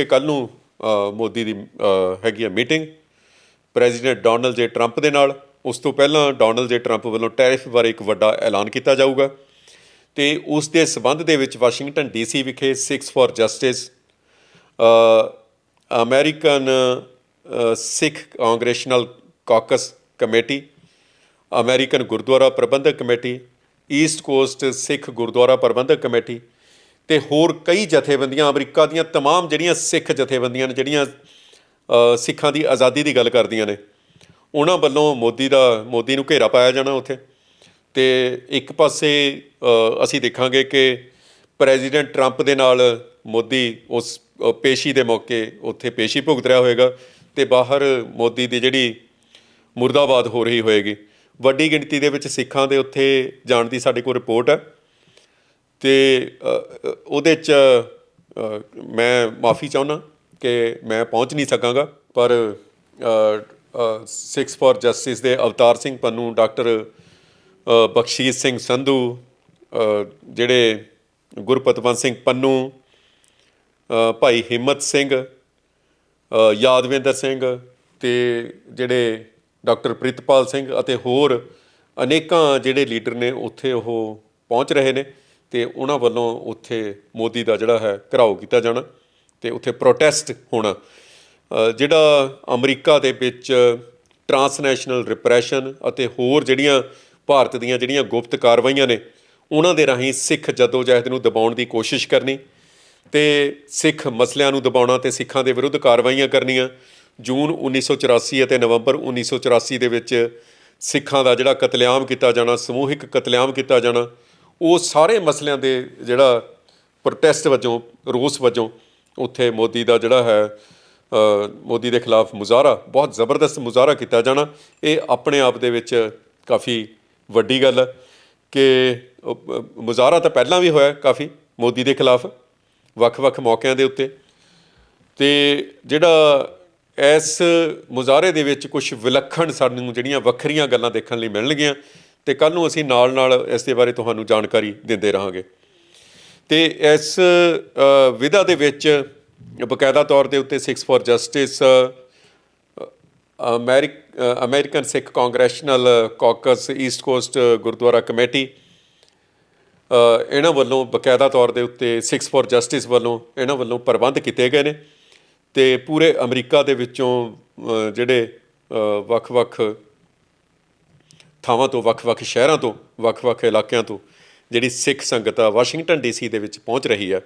ਕਿ ਕੱਲ ਨੂੰ ਮੋਦੀ ਦੀ ਹੈਗੀ ਹੈ meeting. President Donald J Trump ਦੇ ਨਾਲ। ਉਸ ਤੋਂ ਪਹਿਲਾਂ ਡੋਨਲਡ ਜੇ ਟਰੰਪ ਵੱਲੋਂ ਟੈਰਿਫ ਬਾਰੇ ਇੱਕ ਵੱਡਾ ਐਲਾਨ ਕੀਤਾ ਜਾਊਗਾ। ਤੇ ਉਸ ਦੇ ਸਬੰਧ ਦੇ ਵਿੱਚ ਵਾਸ਼ਿੰਗਟਨ ਡੀਸੀ ਵਿਖੇ 6 for justice American Sikh congressional caucus committee, American Gurdwara Prabandhak committee, east coast Sikh Gurdwara Prabandhak committee ਤੇ ਹੋਰ ਕਈ ਜਥੇਬੰਦੀਆਂ ਅਮਰੀਕਾ ਦੀਆਂ तमाम ਜਿਹੜੀਆਂ ਸਿੱਖ ਜਥੇਬੰਦੀਆਂ ਨੇ ਜਿਹੜੀਆਂ ਅ, ਸਿੱਖਾਂ ਦੀ ਆਜ਼ਾਦੀ ਦੀ ਗੱਲ ਕਰਦੀਆਂ ਨੇ ਉਹਨਾਂ ਵੱਲੋਂ ਮੋਦੀ ਦਾ ਮੋਦੀ ਨੂੰ ਘੇਰਾ ਪਾਇਆ ਜਾਣਾ ਉੱਥੇ ਤੇ ਇੱਕ ਪਾਸੇ ਅ, ਅਸੀਂ ਦੇਖਾਂਗੇ ਕਿ ਪ੍ਰੈਜ਼ੀਡੈਂਟ ਟਰੰਪ ਦੇ ਨਾਲ ਮੋਦੀ ਉਸ ਅ, ਪੇਸ਼ੀ ਦੇ ਮੌਕੇ ਉੱਥੇ ਪੇਸ਼ੀ ਭੁਗਤ ਰਿਹਾ ਹੋਏਗਾ ਤੇ ਬਾਹਰ ਮੋਦੀ ਦੀ ਜਿਹੜੀ ਮੁਰਦਾਬਾਦ ਹੋ ਰਹੀ ਹੋਏਗੀ ਵੱਡੀ ਗਿਣਤੀ ਦੇ ਵਿੱਚ ਸਿੱਖਾਂ ਦੇ ਉੱਥੇ ਜਾਣ ਦੀ ਸਾਡੇ ਕੋਲ ਰਿਪੋਰਟ ਹੈ ਤੇ ਉਹਦੇ ਚ ਮੈਂ ਮਾਫੀ ਚਾਹੁੰਦਾ ਕਿ ਮੈਂ ਪਹੁੰਚ ਨਹੀਂ ਸਕਾਂਗਾ ਪਰ 6 ਫॉर ਜਸਟਿਸ ਦੇ ਅਵਤਾਰ ਸਿੰਘ ਪੰਨੂ ਡਾਕਟਰ ਅ, ਬਖਸ਼ੀਸ਼ ਸਿੰਘ ਸੰਧੂ ਜਿਹੜੇ ਗੁਰਪਤਵੰਤ ਸਿੰਘ ਪੰਨੂ ਭਾਈ ਹਿੰਮਤ ਸਿੰਘ ਯਾਦਵਿੰਦਰ ਸਿੰਘ ਤੇ ਜਿਹੜੇ ਡਾਕਟਰ ਪ੍ਰਿਤਪਾਲ ਸਿੰਘ ਅਤੇ ਹੋਰ ਅਨੇਕਾਂ ਜਿਹੜੇ ਲੀਡਰ ਨੇ ਉੱਥੇ ਉਹ ਪਹੁੰਚ ਰਹੇ ਨੇ। ਤੇ ਉਹਨਾਂ ਵੱਲੋਂ ਉੱਥੇ ਮੋਦੀ ਦਾ ਜਿਹੜਾ ਹੈ ਘਰਾਓ ਕੀਤਾ ਜਾਣਾ ਤੇ ਉੱਥੇ ਪ੍ਰੋਟੈਸਟ ਹੋਣਾ। ਜਿਹੜਾ ਅਮਰੀਕਾ ਦੇ ਵਿੱਚ ਟਰਾਂਸਨੈਸ਼ਨਲ ਰਿਪਰੈਸ਼ਨ ਅਤੇ ਹੋਰ ਜਿਹੜੀਆਂ ਭਾਰਤ ਦੀਆਂ ਜਿਹੜੀਆਂ ਗੁਪਤ ਕਾਰਵਾਈਆਂ ਨੇ, ਉਹਨਾਂ ਦੇ ਰਾਹੀਂ ਸਿੱਖ ਜਦੋਜਹਿਦ ਨੂੰ ਦਬਾਉਣ ਦੀ ਕੋਸ਼ਿਸ਼ ਕਰਨੀ ਤੇ ਸਿੱਖ ਮਸਲਿਆਂ ਨੂੰ ਦਬਾਉਣਾ ਤੇ ਸਿੱਖਾਂ ਦੇ ਵਿਰੁੱਧ ਕਾਰਵਾਈਆਂ ਕਰਨੀਆਂ। ਜੂਨ 1984 ਅਤੇ ਨਵੰਬਰ 1984 ਦੇ ਵਿੱਚ ਸਿੱਖਾਂ ਦਾ ਜਿਹੜਾ ਕਤਲੇਆਮ ਕੀਤਾ ਜਾਣਾ, ਸਮੂਹਿਕ ਕਤਲੇਆਮ ਕੀਤਾ ਜਾਣਾ ਉਹ ਸਾਰੇ ਮਸਲਿਆਂ ਦੇ ਜਿਹੜਾ ਪ੍ਰੋਟੈਸਟ ਵਜੋਂ, ਰੋਸ ਵਜੋਂ ਉੱਥੇ ਮੋਦੀ ਦਾ ਜਿਹੜਾ ਹੈ ਮੋਦੀ ਦੇ ਖਿਲਾਫ ਮੁਜ਼ਾਹਰਾ, ਬਹੁਤ ਜ਼ਬਰਦਸਤ ਮੁਜ਼ਾਹਰਾ ਕੀਤਾ ਜਾਣਾ। ਇਹ ਆਪਣੇ ਆਪ ਦੇ ਵਿੱਚ ਕਾਫੀ ਵੱਡੀ ਗੱਲ ਹੈ ਕਿ ਮੁਜ਼ਾਹਰਾ ਤਾਂ ਪਹਿਲਾਂ ਵੀ ਹੋਇਆ ਕਾਫੀ ਮੋਦੀ ਦੇ ਖਿਲਾਫ ਵੱਖ-ਵੱਖ ਮੌਕਿਆਂ ਦੇ ਉੱਤੇ। ਤੇ ਜਿਹੜਾ ਇਸ ਮੁਜ਼ਾਹਰੇ ਦੇ ਵਿੱਚ ਕੁਝ ਵਿਲੱਖਣ ਸਾਨੂੰ ਜਿਹੜੀਆਂ ਵੱਖਰੀਆਂ ਗੱਲਾਂ ਦੇਖਣ ਲਈ ਮਿਲਣਗੀਆਂ ਤੇ ਕੱਲ ਨੂੰ ਅਸੀਂ ਨਾਲ-ਨਾਲ ਇਸ ਦੇ ਬਾਰੇ ਤੁਹਾਨੂੰ ਜਾਣਕਾਰੀ ਦਿੰਦੇ ਰਹਾਂਗੇ। ਤੇ ਇਸ ਵਿਧਾ ਦੇ ਵਿੱਚ ਬਕਾਇਦਾ ਤੌਰ ਦੇ ਉੱਤੇ 6 ਫॉर ਜਸਟਿਸ ਅਮਰੀਕ ਅ, American Sikh congressional caucus east coast Gurdwara committee ਇਹਨਾਂ ਵੱਲੋਂ ਬਕਾਇਦਾ ਤੌਰ ਦੇ ਉੱਤੇ 6 ਫॉर ਜਸਟਿਸ ਵੱਲੋਂ ਇਹਨਾਂ ਵੱਲੋਂ ਪ੍ਰਬੰਧ ਕੀਤੇ ਗਏ ਨੇ ਤੇ ਪੂਰੇ ਅਮਰੀਕਾ ਦੇ ਵਿੱਚੋਂ ਜਿਹੜੇ ਵੱਖ-ਵੱਖ ਥਾਵਾਂ ਤੋਂ ਵੱਖ-ਵੱਖ ਸ਼ਹਿਰਾਂ ਤੋਂ ਵੱਖ-ਵੱਖ ਇਲਾਕਿਆਂ ਤੋਂ ਜਿਹੜੀ ਸਿੱਖ ਸੰਗਤ ਆ, ਵਾਸ਼ਿੰਗਟਨ ਡੀਸੀ ਦੇ ਵਿੱਚ ਪਹੁੰਚ ਰਹੀ ਆ।